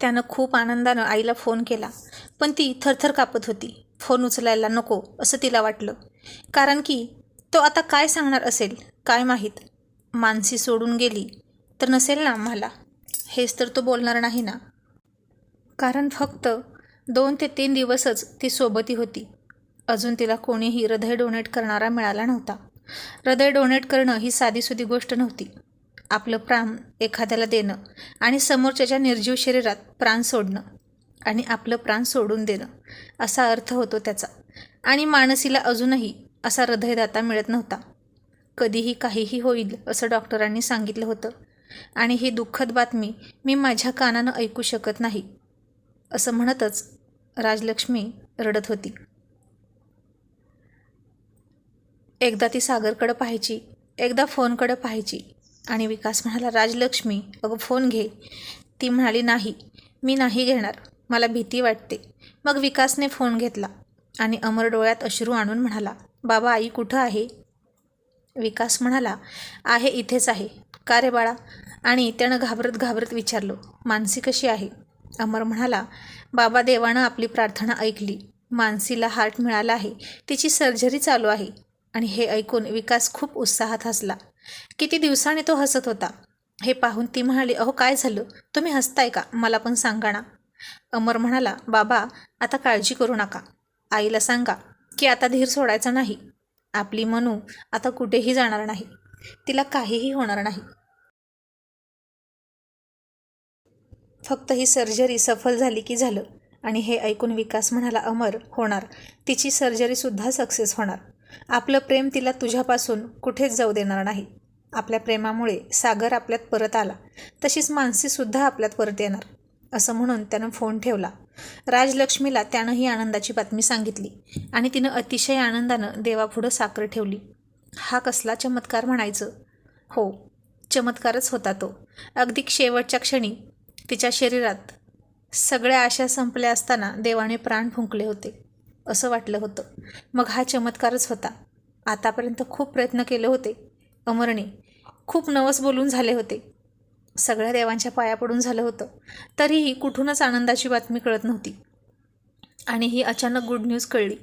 त्यानं खूप आनंदानं आईला फोन केला. पण ती थरथर कापत होती. फोन उचलायला नको असं तिला वाटलं. कारण की तो आता काय सांगणार असेल काय माहीत? मानसी सोडून गेली तर नसेल ना आम्हाला? हेच तर तो बोलणार नाही ना. कारण फक्त दोन ते तीन दिवसच ती सोबती होती. अजून तिला कोणीही हृदय डोनेट करणारा मिळाला नव्हता. हृदय डोनेट करणं ही साधीसुधी गोष्ट नव्हती. आपलं प्राण एखाद्याला देणं आणि समोरच्याच्या निर्जीव शरीरात प्राण सोडणं आणि आपलं प्राण सोडून देणं असा अर्थ होतो त्याचा. आणि मानसीला अजूनही असा हृदयदाता मिळत नव्हता. कधीही काहीही होईल असं डॉक्टरांनी सांगितलं होतं. आणि ही दुःखद बातमी मी माझ्या कानानं ऐकू शकत नाही असं म्हणतच राजलक्ष्मी रडत होती. एकदा ती सागरकडं पाहायची एकदा फोनकडं पाहायची आणि विकास म्हणाला राजलक्ष्मी अगं फोन घे. ती म्हणाली नाही मी नाही घेणार मला भीती वाटते. मग विकासने फोन घेतला आणि अमर डोळ्यात अश्रू आणून म्हणाला बाबा आई कुठं आहे? विकास म्हणाला आहे इथेच आहे. का रे बाळा? आणि त्यानं घाबरत घाबरत विचारलं मानसी कशी आहे? अमर म्हणाला बाबा देवानं आपली प्रार्थना ऐकली. मानसीला हार्ट मिळाला आहे. तिची सर्जरी चालू आहे. आणि हे ऐकून विकास खूप उत्साहात हसला. किती दिवसांनी तो हसत होता. हे पाहून ती म्हणाली अहो काय झालं? तुम्ही हसताय का? मला पण सांगा ना. अमर म्हणाला बाबा आता काळजी करू नका. आईला सांगा की आता धीर सोडायचा नाही. आपली मनू आता कुठेही जाणार नाही. तिला काहीही होणार नाही. फक्त ही सर्जरी सफल झाली की झालं. आणि हे ऐकून विकास म्हणाला अमर होणार. तिची सर्जरीसुद्धा सक्सेस होणार. आपलं प्रेम तिला तुझ्यापासून कुठेच जाऊ देणार नाही. आपल्या प्रेमामुळे सागर आपल्यात परत आला. तशीच मानसीसुद्धा आपल्यात परत येणार असं म्हणून त्यानं फोन ठेवला. राजलक्ष्मीला त्यानं ही आनंदाची बातमी सांगितली आणि तिनं अतिशय आनंदानं देवापुढं साखर ठेवली. हा कसला चमत्कार म्हणायचं? हो चमत्कारच होता तो. अगदी शेवटच्या क्षणी तिच्या शरीरात सगळ्या आशा संपल्या असताना देवाने प्राण फुंकले होते. असं वाटलं होतं. मग हा चमत्कारच होता. आतापर्यंत खूप प्रयत्न केले होते. अमरने खूप नवस बोलून झाले होते. सगळ्या देवांच्या पाया पडून झालं होतं. तरीही कुठूनच आनंदाची बातमी कळत नव्हती. आणि ही अचानक गुड न्यूज कळली.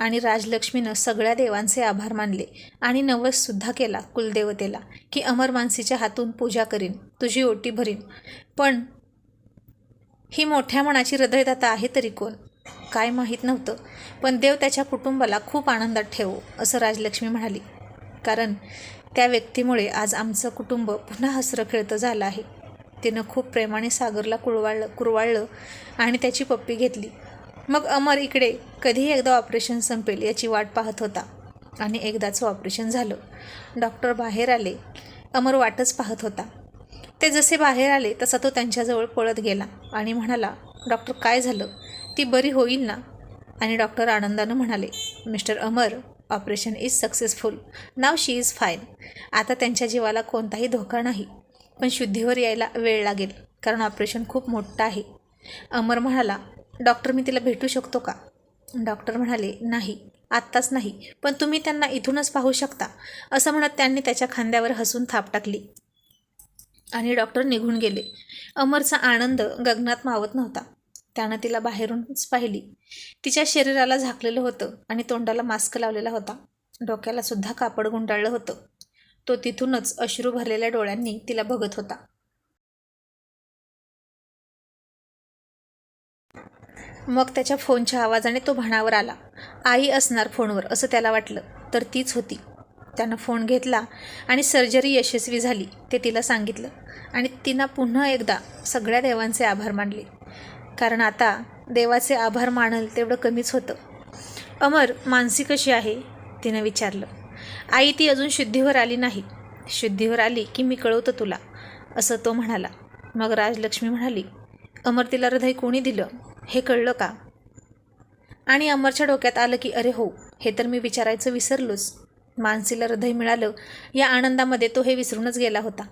आणि राजलक्ष्मीनं सगळ्या देवांचे आभार मानले आणि नवससुद्धा केला कुलदेवतेला की अमर मानसीच्या हातून पूजा करीन तुझी ओटी भरीन. पण ही मोठ्या मनाची हृदयदाता आहे तरी कोण? काय माहीत नव्हतं. पण देव त्याच्या कुटुंबाला खूप आनंदात ठेवो असं राजलक्ष्मी म्हणाली. कारण त्या व्यक्तीमुळे आज आमचं कुटुंब पुन्हा हसरं खेळतं झालं आहे. तिनं खूप प्रेमाने सागरला कुळवाळलं कुरवाळलं आणि त्याची पप्पी घेतली. मग अमर इकडे कधीही एकदा ऑपरेशन संपेल याची वाट पाहत होता. आणि एकदाचं ऑपरेशन झालं. डॉक्टर बाहेर आले. अमर वाटच पाहत होता. ते जसे बाहेर आले तसा तो त्यांच्याजवळ पळत गेला आणि म्हणाला डॉक्टर काय झालं? ती बरी होईल ना? आणि डॉक्टर आनंदानं म्हणाले mister Amar operation is successful. Now she is fine. आता त्यांच्या जीवाला कोणताही धोका नाही. पण शुद्धीवर यायला वेळ लागेल कारण ऑपरेशन खूप मोठं आहे. अमर म्हणाला डॉक्टर मी तिला भेटू शकतो का? डॉक्टर म्हणाले नाही आत्ताच नाही पण तुम्ही त्यांना इथूनच पाहू शकता असं म्हणत त्यांनी त्याच्या खांद्यावर हसून थाप टाकली. आणि डॉक्टर निघून गेले. अमरचा आनंद गगनात मावत नव्हता. त्यानं तिला बाहेरूनच पाहिली. तिच्या शरीराला झाकलेलं होतं आणि तोंडाला मास्क लावलेला होता. डोक्याला सुद्धा कापड गुंडाळलं होतं. तो तिथूनच अश्रू भरलेल्या डोळ्यांनी तिला बघत होता. मग त्याच्या फोनच्या आवाजाने तो भाणावर आला आई असणार फोनवर असं त्याला वाटलं तर तीच होती. त्यानं फोन घेतला आणि सर्जरी यशस्वी झाली ते तिला सांगितलं. आणि तिनं पुन्हा एकदा सगळ्या देवांचे आभार मानले. कारण आता देवाचे आभार मानल तेवढं कमीच होतं. अमर मानसी कशी आहे तिनं विचारलं. आई ती अजून शुद्धीवर आली नाही. शुद्धीवर आली की मी कळवतो तुला असं तो म्हणाला. मग राजलक्ष्मी म्हणाली अमर तिला हृदय कोणी दिलं हे कळलं का? आणि अमरच्या डोक्यात आलं की अरे हो हे तर मी विचारायचं विसरलोच. मानसीला हृदय मिळालं. या आनंदामध्ये तो हे विसरूनच गेला होता.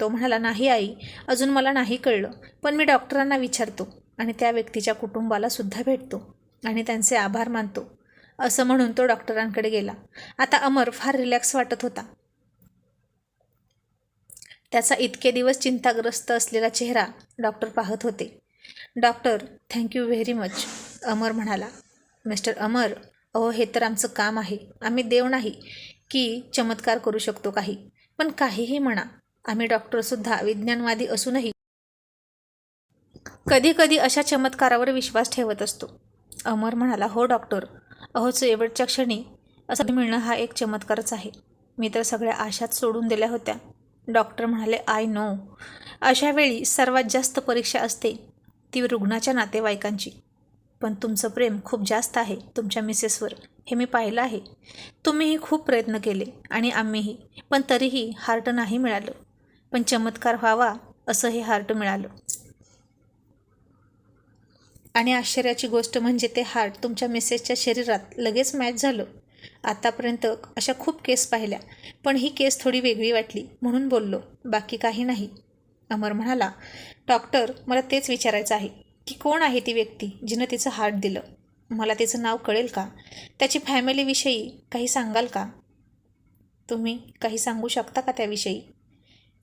तो म्हणाला नाही आई अजून मला नाही कळलं. पण मी डॉक्टरांना विचारतो आणि त्या व्यक्तीच्या कुटुंबाला सुद्धा भेटतो आणि त्यांचे आभार मानतो. असं म्हणून तो डॉक्टरांकडे गेला. आता अमर फार रिलॅक्स वाटत होता. त्याचा इतके दिवस चिंताग्रस्त असलेला चेहरा डॉक्टर पाहत होते. Doctor thank you very much Amar म्हणाला. मिस्टर अमर अहो हे तर आमचं काम आहे. आम्ही देव नाही की चमत्कार करू शकतो काही. पण काहीही म्हणा आम्ही डॉक्टरसुद्धा विज्ञानवादी असूनही कधी कधी अशा चमत्कारावर विश्वास ठेवत असतो. अमर म्हणाला हो डॉक्टर. अहो शेवटच्या क्षणी असं मिळणं हा एक चमत्कारच आहे. मी तर सगळ्या आशाच सोडून दिल्या होत्या. डॉक्टर म्हणाले आय नो. अशा वेळी सर्वात जास्त परीक्षा असते ती रुग्णाच्या नातेवाईकांची. पण तुमचं प्रेम खूप जास्त आहे तुमच्या मिसेसवर. हे मी पाहिलं आहे. तुम्हीही खूप प्रयत्न केले आणि आम्हीही. पण तरीही हार्ट नाही मिळालं. पण चमत्कार व्हावा असं हे हार्ट मिळालं. आणि आश्चर्याची गोष्ट म्हणजे ते हार्ट तुमच्या मिसेसच्या शरीरात लगेच मॅच झालं. आतापर्यंत अशा खूप केस पाहिल्या. पण ही केस थोडी वेगळी वाटली म्हणून बोललो. बाकी काही नाही. अमर म्हणाला डॉक्टर मला तेच विचारायचं आहे की कोण आहे ती व्यक्ती जिनं तिचं हार्ट दिलं? मला तिचं नाव कळेल का? त्याची फॅमिलीविषयी काही सांगाल का? तुम्ही काही सांगू शकता का त्याविषयी?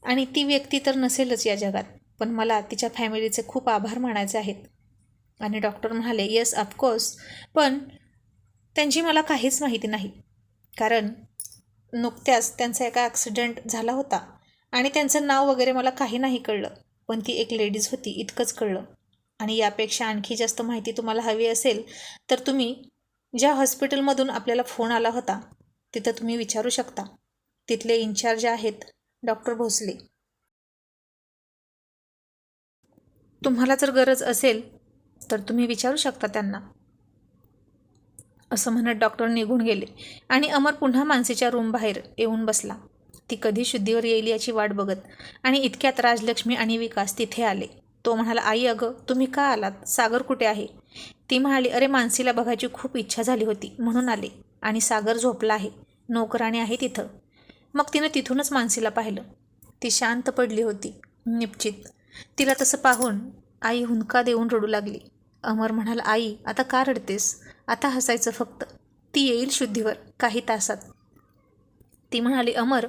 आणि ती व्यक्ती तर नसेलच या जगात पण मला तिच्या फॅमिलीचे खूप आभार मानायचे आहेत. आणि डॉक्टर म्हणाले येस ऑफकोर्स पण त्यांची मला काहीच माहिती नाही कारण नुकत्याच त्यांचा एका ॲक्सिडेंट झाला होता. आणि त्यांचं नाव वगैरे मला काही नाही कळलं. पण ती एक लेडीज होती इतकंच कळलं. आणि यापेक्षा आणखी जास्त माहिती तुम्हाला हवी असेल तर तुम्ही ज्या हॉस्पिटलमधून आपल्याला फोन आला होता तिथं तुम्ही विचारू शकता. तिथले इन्चार्ज आहेत डॉक्टर भोसले. तुम्हाला जर गरज असेल तर तुम्ही विचारू शकता त्यांना. असं म्हणत डॉक्टर निघून गेले आणि अमर पुन्हा मानसीच्या रूमबाहेर येऊन बसला. ती कधी शुद्धीवर येईल याची वाट बघत आणि इतक्यात राजलक्ष्मी आणि विकास तिथे आले. तो म्हणाला आई अगं तुम्ही का आलात? सागर कुठे आहे? ती म्हणाली अरे मानसीला बघायची खूप इच्छा झाली होती म्हणून आले. आणि सागर झोपला आहे. नोकराणी आहे तिथं. मग तिनं तिथूनच मानसीला पाहिलं. ती शांत पडली होती निश्चित तिला तसं पाहून आई हुंदका देऊन रडू लागली. अमर म्हणाला आई आता का रडतेस? आता हसायचं फक्त. ती येईल शुद्धीवर काही तासात. ती म्हणाली अमर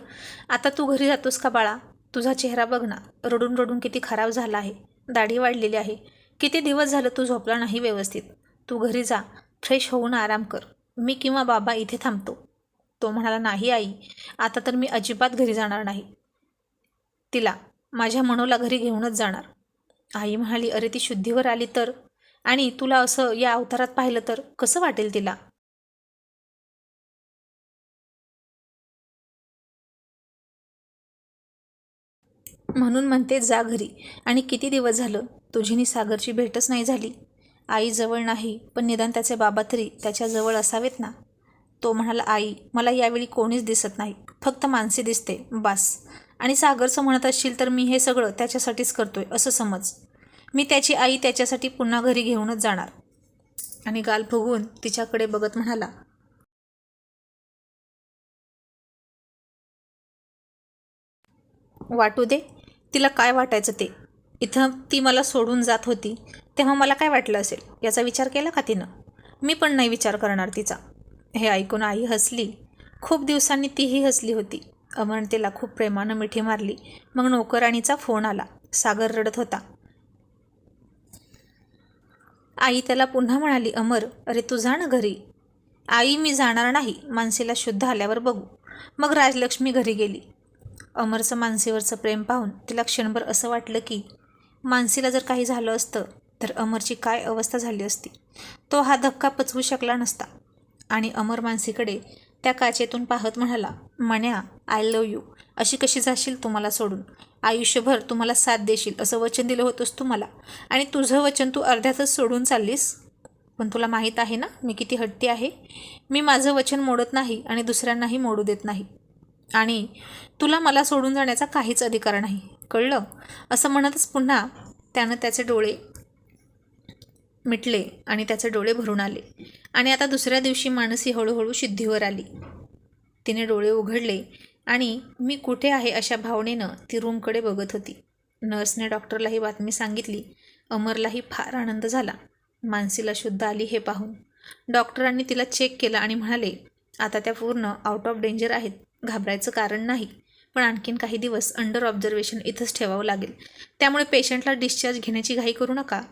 आता तू घरी जातोस का बाळा? तुझा चेहरा बघ ना. रडून रडून किती खराब झाला आहे. दाढी वाढलेली आहे. किती दिवस झालं तू झोपला नाही व्यवस्थित? तू घरी जा. फ्रेश होऊन आराम कर. मी किंवा बाबा इथे थांबतो. तो म्हणाला नाही आई. आता तर मी अजिबात घरी जाणार नाही. तिला माझ्या मनोला घरी घेऊनच जाणार. आई म्हणाली अरे ती शुद्धीवर आली तर? आणि तुला असं या अवतारात पाहिलं तर? कसं वाटेल तिला? म्हणून म्हणते जा घरी. आणि किती दिवस झालं तुझीनी सागरची भेटच नाही झाली. आई जवळ नाही पण निदान त्याचे बाबा तरी त्याच्याजवळ असावेत ना? तो म्हणाला आई मला यावेळी कोणीच दिसत नाही. फक्त मानसी दिसते बास. आणि सागरचं म्हणत असशील तर मी हे सगळं त्याच्यासाठीच करतोय असं समज. मी त्याची आई त्याच्यासाठी पुन्हा घरी घेऊनच जाणार. आणि गाल फुगवून तिच्याकडे बघत म्हणाला वाटू दे. तिला काय वाटायचं ते? इथं ती मला सोडून जात होती. तेव्हा मला काय वाटलं असेल? याचा विचार केला का तिनं? मी पण नाही विचार करणार तिचा. हे ऐकून आई हसली. खूप दिवसांनी तीही हसली होती. अमर तिला खूप प्रेमानं मिठी मारली. मग नोकराणीचा फोन आला. सागर रडत होता. आई त्याला पुन्हा म्हणाली अमर अरे तू जा ना घरी. आई मी जाणार नाही. मानसीला शुद्ध आल्यावर बघू. मग राजलक्ष्मी घरी गेली. अमरचं मानसीवरचं प्रेम पाहून तिला क्षणभर असं वाटलं की मानसीला जर काही झालं असतं तर अमरची काय अवस्था झाली असती? तो हा धक्का पचवू शकला नसता. आणि अमर मानसीकडे त्या काचेतून पाहत म्हणाला मण्या आय लव यू अशी कशी जाशील तुम्हाला सोडून? आयुष्यभर तुम्हाला साथ देशील असं वचन दिलं होतंस तुम्हाला. आणि तुझं वचन तू अर्ध्यातच सोडून चाललीस? पण तुला माहीत आहे ना मी किती हट्टी आहे? मी माझं वचन मोडत नाही आणि दुसऱ्यांनाही मोडू देत नाही. आणि तुला मला सोडून जाण्याचा काहीच अधिकार नाही. कळलं? असं म्हणतच पुन्हा त्यानं त्याचे डोळे मिटले आणि त्याचे डोळे भरून आले. आणि आता दुसऱ्या दिवशी मानसी हळूहळू सिद्धीवर आली. तिने डोळे उघडले आणि मी कुठे आहे अशा भावनेनं ती रूमकडे बघत होती. नर्सने डॉक्टरला ही बातमी सांगितली. अमरलाही फार आनंद झाला. मानसीला शुद्ध आली हे पाहून. डॉक्टरांनी तिला चेक केलं आणि म्हणाले आता त्या पूर्ण आउट ऑफ डेंजर आहेत. घाबरायचं कारण नाही. पण आणखीन काही दिवस अंडर ऑब्झर्वेशन इथंच ठेवावं लागेल. त्यामुळे पेशंटला डिस्चार्ज घेण्याची घाई करू नका.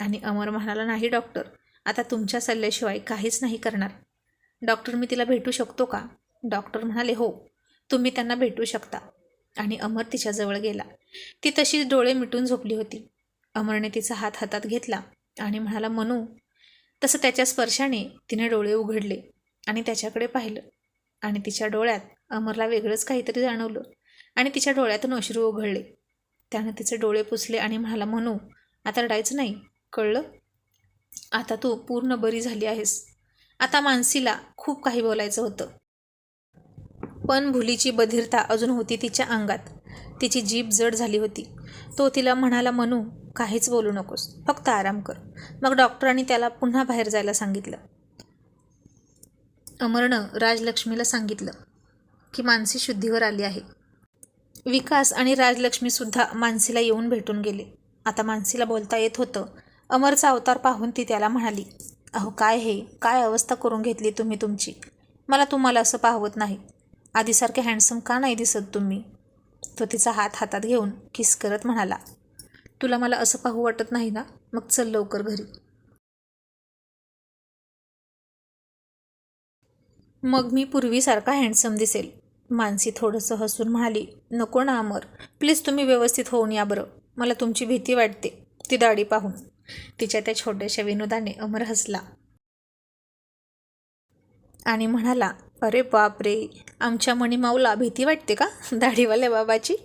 आणि अमर म्हणाला नाही डॉक्टर आता तुमच्या सल्ल्याशिवाय काहीच नाही करणार. डॉक्टर मी तिला भेटू शकतो का? डॉक्टर म्हणाले हो. तुम्ही त्यांना भेटू शकता. आणि अमर तिच्याजवळ गेला. ती तशीच डोळे मिटून झोपली होती. अमरने तिचा हात हातात घेतला आणि म्हणाला मनू. तसं त्याच्या स्पर्शाने तिने डोळे उघडले आणि त्याच्याकडे पाहिलं. आणि तिच्या डोळ्यात अमरला वेगळंच काहीतरी जाणवलं आणि तिच्या डोळ्यातून अश्रू उघडले त्यानं तिचे डोळे पुसले आणि म्हणाला म्हणू आता रडायचं नाही कळलं? आता तू पूर्ण बरी झाली आहेस. आता मानसीला खूप काही बोलायचं होतं. पण भुलीची बधिरता अजून होती तिच्या अंगात. तिची जीभ जड झाली होती. तो तिला म्हणाला म्हणू काहीच बोलू नकोस. फक्त आराम कर. मग डॉक्टरांनी त्याला पुन्हा बाहेर जायला सांगितलं. अमरनं राजलक्ष्मीला सांगितलं की मानसी शुद्धीवर आली आहे. विकास आणि राजलक्ष्मीसुद्धा मानसीला येऊन भेटून गेले. आता मानसीला बोलता येत होतं अमरचा अवतार पाहून ती त्याला म्हणाली अहो काय हे? काय अवस्था करून घेतली तुम्ही तुमची? मला तुम्हाला असं पाहवत नाही. आधीसारखे हँडसम का नाही दिसत तुम्ही? तो तिचा हात हातात घेऊन किस करत म्हणाला तुला मला असं पाहू वाटत नाही ना? मग चल लवकर घरी. मग मी पूर्वीसारखा हँडसम दिसेल. मानसी थोडंसं हसून म्हणाली नको ना अमर प्लीज तुम्ही व्यवस्थित होऊन या बरं मला तुमची भीती वाटते. ती दाढी पाहून तिच्या त्या छोट्याशा विनोदाने अमर हसला आणि म्हणाला अरे बाप रे आमच्या मणिमाऊला भीती वाटते का दाढीवाल्या बाबाची?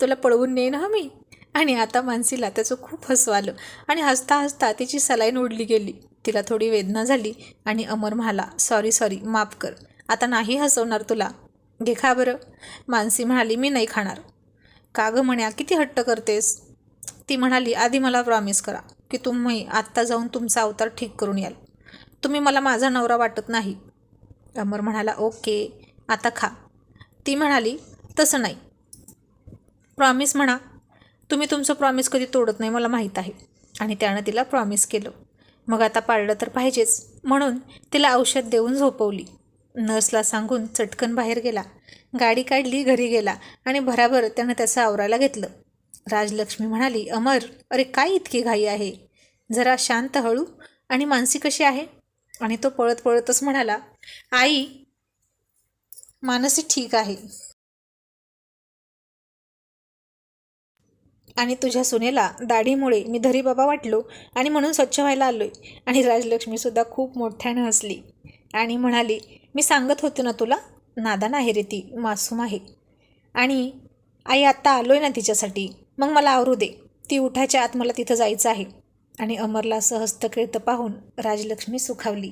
तुला पळवून नेईन हा मी? आणि आता मानसीला त्याचं खूप हसू आलं आणि हसता हसता तिची सलाईन उडली गेली. तिला थोडी वेदना झाली आणि अमर म्हणाला सॉरी सॉरी माफ कर. आता नाही हसवणार तुला. घे खा बरं. मानसी म्हणाली मी नाही खाणार. का गं म्हण्या किती हट्ट करतेस? ती म्हणाली आधी मला प्रॉमिस करा की तुम्ही आत्ता जाऊन तुमचा अवतार ठीक करून याल. तुम्ही मला माझा नवरा वाटत नाही. अमर म्हणाला ओके आता खा. ती म्हणाली तसं नाही. प्रॉमिस म्हणा. तुम्ही तुमचं प्रॉमिस कधी तोडत नाही मला माहीत आहे. आणि त्यानं तिला प्रॉमिस केलं. मग आता पाळलं तर पाहिजेच. म्हणून तिला औषध देऊन झोपवली. नर्सला सांगून चटकन बाहेर गेला. गाडी काढली घरी गेला आणि भराभर त्यानं त्याचं आवरायला घेतलं. राजलक्ष्मी म्हणाली अमर अरे काय इतकी घाई आहे? जरा शांत हळू. आणि मानसी कशी आहे? आणि तो पळत पळतच म्हणाला आई मानसी ठीक आहे. आणि तुझ्या सुनेला दाढीमुळे मी धरी बाबा वाटलो आणि म्हणून स्वच्छ व्हायला आलोय. आणि राजलक्ष्मीसुद्धा खूप मोठ्यानं हसली. आणि म्हणाली मी सांगत होते ना तुला नादान आहे रे ती मासूम आहे. आणि आई आत्ता आलो आहे ना तिच्यासाठी मग मला आवरू दे. ती उठायच्या आत मला तिथं जायचं आहे. आणि अमरला असं पाहून राजलक्ष्मी सुखावली.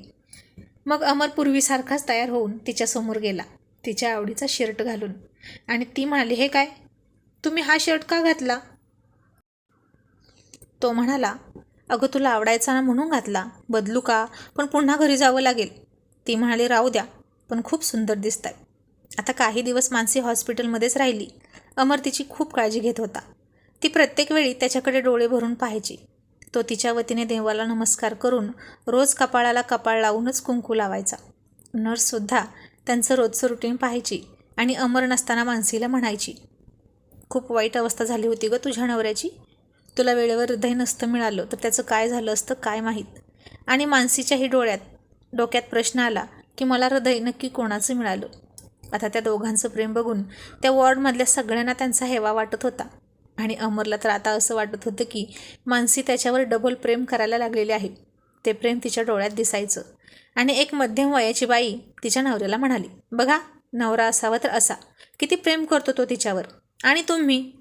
मग अमर पूर्वीसारखाच तयार होऊन तिच्यासमोर गेला तिच्या आवडीचा शर्ट घालून. आणि ती म्हणाली हे काय? तुम्ही हा शर्ट का घातला? तो म्हणाला अगं तुला आवडायचा ना म्हणून घातला. बदलू का? पण पुन्हा घरी जावं लागेल. ती म्हणाली राहू द्या पण खूप सुंदर दिसत आहे आता काही दिवस मानसी हॉस्पिटलमध्येच राहिली. अमर तिची खूप काळजी घेत होता. ती प्रत्येक वेळी त्याच्याकडे डोळे भरून पाहायची. तो तिच्या वतीने देवाला नमस्कार करून रोज कपाळाला कपाळ लावूनच कुंकू लावायचा. नर्ससुद्धा त्यांचं रोजचं रुटीन पाहायची आणि अमर नसताना मानसीला म्हणायची खूप वाईट अवस्था झाली होती ग तुझ्या नवऱ्याची. तुला वेळेवर हृदय नसतं मिळालं तर त्याचं काय झालं असतं काय माहीत? आणि मानसीच्याही डोळ्यात डोक्यात प्रश्न आला की मला हृदय नक्की कोणाचं मिळालं? आता त्या दोघांचं प्रेम बघून त्या वॉर्डमधल्या सगळ्यांना त्यांचा हेवा वाटत होता. आणि अमरला तर आता असं वाटत होतं की मानसी त्याच्यावर डबल प्रेम करायला लागलेले आहे. ते प्रेम तिच्या डोळ्यात दिसायचं. आणि एक मध्यम वयाची बाई तिच्या नवऱ्याला म्हणाली बघा नवरा असावा तर असा. किती प्रेम करतो तो तिच्यावर. आणि तुम्ही